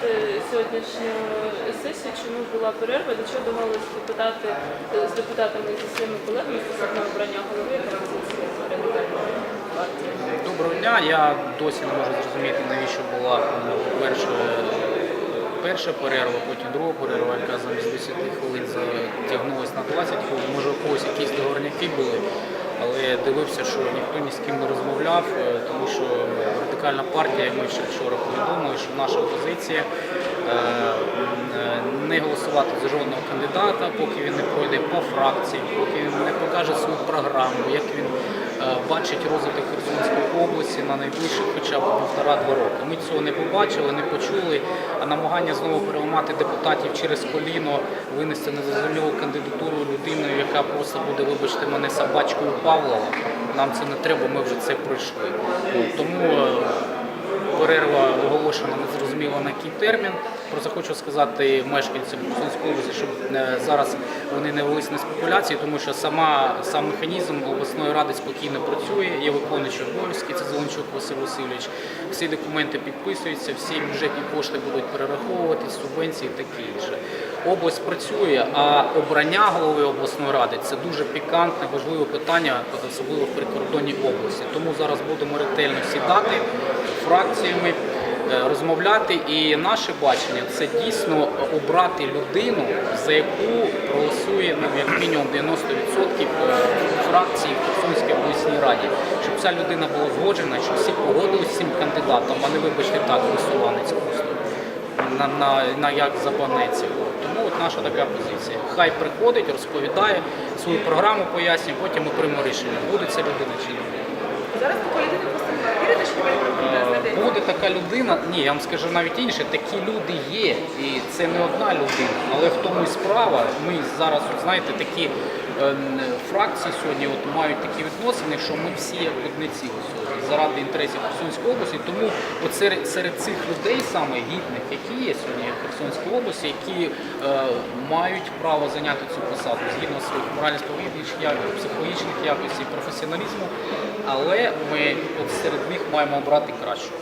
розпочати сьогоднішню сесію, чому була перерва, до чого домовилися депутати е, з депутатами і зі своїми колегами стосовно обрання голови та партії. Доброго дня. Я досі не можу зрозуміти, навіщо була перша, перша перерва, потім друга перерва, яка замість 10 хвилин затягнулася на 20 хвилин. Може, у когось якісь договорняки були, але дивився, що ніхто ні з ким не розмовляв, е, тому що радикальна партія, ми ще вчора повідомили, що наша позиція е, е, не голосувати за жодного кандидата, поки він не пройде по фракції, поки він не покаже свою програму, як він бачить розвиток Херсонської області на найближчих хоча б півтора-два роки. Ми цього не побачили, не почули, а намагання знову переламати депутатів через коліно, винести незрозумілу кандидатуру людиною, яка просто буде, вибачте мене, собачкою Павлова. Нам це не треба, ми вже це пройшли. Тому е, перерва оголошена незрозуміло на який термін. Просто хочу сказати мешканцям Херсонської області, щоб е, зараз вони не велись на спекуляції, тому що сама сам механізм обласної ради спокійно працює, є виконуючі обов'язки, це Зеленчук Василь Васильович. Всі документи підписуються, всі бюджетні кошти будуть перераховуватись, субвенції таке інше. Область працює, а обрання голови обласної ради це дуже пікантне, важливе питання, особливо в прикордонній області. Тому зараз будемо ретельно сідати фракціями розмовляти. І наше бачення це дійсно обрати людину, за яку проголосує ну, як мінімум 90% е, фракцій в Херсонській обласній раді, щоб ця людина була згоджена, щоб всі погодилися з цим кандидатом, а не вибачте так, висуванець просто на, на, на як забанеться. Тому от наша така позиція. Хай приходить, розповідає свою програму, пояснює, потім ми приймемо рішення, буде ця людина чи не буде. Зараз таку людину просто. Вірите, що Буде така людина, ні, я вам скажу навіть інше, такі люди є, і це не одна людина, але в тому і справа. Ми зараз, знаєте, такі фракції сьогодні от, мають такі відносини, що ми всі як одне ціле сьогодні заради інтересів Херсонської області. Тому от серед, серед цих людей саме гідних, які є сьогодні в Херсонській області, які е, мають право зайняти цю посаду згідно своїх морально-психологічних якостей, психологічних якостей, професіоналізму, але ми от серед них маємо обрати кращого.